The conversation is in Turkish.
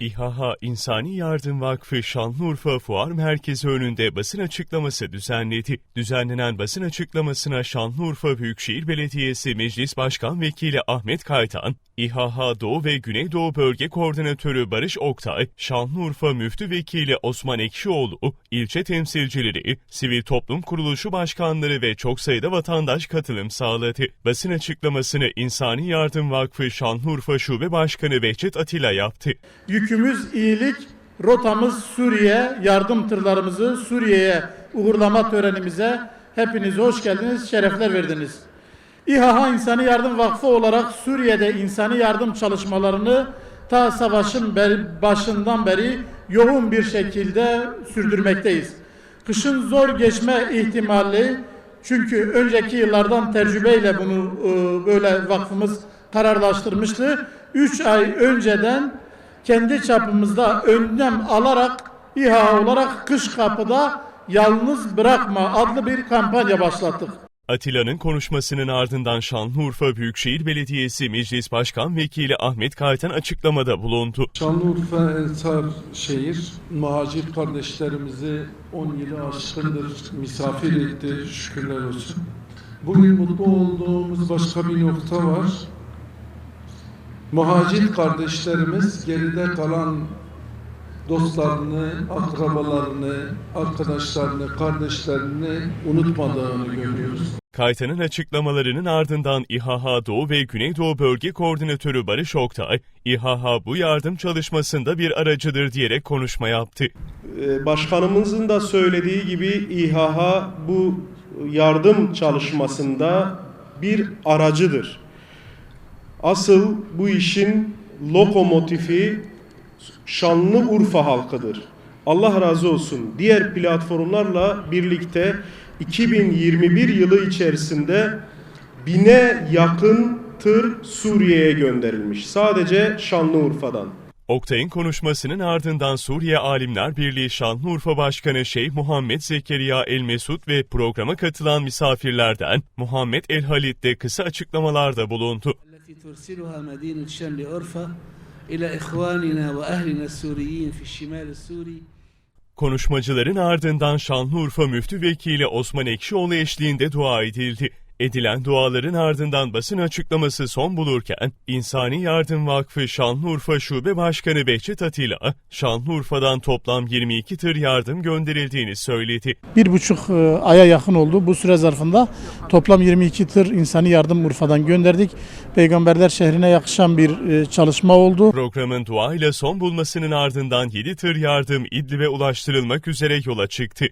İHA İnsani Yardım Vakfı Şanlıurfa Fuar Merkezi önünde basın açıklaması düzenledi. Düzenlenen basın açıklamasına Şanlıurfa Büyükşehir Belediyesi Meclis Başkan Vekili Ahmet Kaytan, İHA Doğu ve Güneydoğu Bölge Koordinatörü Barış Oktay, Şanlıurfa Müftü Vekili Osman Ekşioğlu, ilçe temsilcileri, sivil toplum kuruluşu başkanları ve çok sayıda vatandaş katılım sağladı. Basın açıklamasını İnsani Yardım Vakfı Şanlıurfa Şube Başkanı Behçet Atilla yaptı. Yükümüz iyilik, rotamız Suriye, yardım tırlarımızı Suriye'ye uğurlama törenimize hepiniz hoş geldiniz, şerefler verdiniz. İHA İnsani Yardım Vakfı olarak Suriye'de insani yardım çalışmalarını ta savaşın başından beri yoğun bir şekilde sürdürmekteyiz. Kışın zor geçme ihtimali çünkü önceki yıllardan tecrübeyle bunu e, böyle vakfımız kararlaştırmıştı. 3 ay önceden kendi çapımızda önlem alarak İHA olarak kış kapıda yalnız bırakma adlı bir kampanya başlattık. Atilla'nın konuşmasının ardından Şanlıurfa Büyükşehir Belediyesi Meclis Başkan Vekili Ahmet Kaytan açıklamada bulundu. Şanlıurfa Ensar şehir muhacir kardeşlerimizi 10 yılı aşkındır misafir etti şükürler olsun. Bugün mutlu olduğumuz başka bir nokta var. Muhacir kardeşlerimiz geride kalan dostlarını, akrabalarını, arkadaşlarını, kardeşlerini unutmadığını görüyoruz. Kaytan'ın açıklamalarının ardından İHA Doğu ve Güneydoğu Bölge Koordinatörü Barış Oktay, İHA bu yardım çalışmasında bir aracıdır diyerek konuşma yaptı. Ee, Başkanımızın da söylediği gibi İHA bu yardım çalışmasında bir aracıdır. Asıl bu işin lokomotifi Şanlıurfa halkıdır. Allah razı olsun. Diğer platformlarla birlikte 2021 yılı içerisinde bine yakın tır Suriye'ye gönderilmiş. Sadece Şanlıurfa'dan. Oktay'ın konuşmasının ardından Suriye Alimler Birliği Şanlıurfa Başkanı Şeyh Muhammed Zekeriya El Mesut ve programa katılan misafirlerden Muhammed El Halit de kısa açıklamalarda bulundu. التي ترسلها مدينة شمل أرفا إلى إخواننا وأهلنا السوريين في الشمال السوري Konuşmacıların ardından Şanlıurfa Müftü Vekili Osman Ekşioğlu eşliğinde dua edildi. Edilen duaların ardından basın açıklaması son bulurken İnsani Yardım Vakfı Şanlıurfa Şube Başkanı Behçet Atilla, Şanlıurfa'dan toplam 22 tır yardım gönderildiğini söyledi. Bir buçuk e, aya yakın oldu. Bu süre zarfında toplam 22 tır insani yardım Urfa'dan gönderdik. Peygamberler şehrine yakışan bir e, çalışma oldu. Programın duayla son bulmasının ardından 7 tır yardım İdlib'e ulaştırılmak üzere yola çıktı.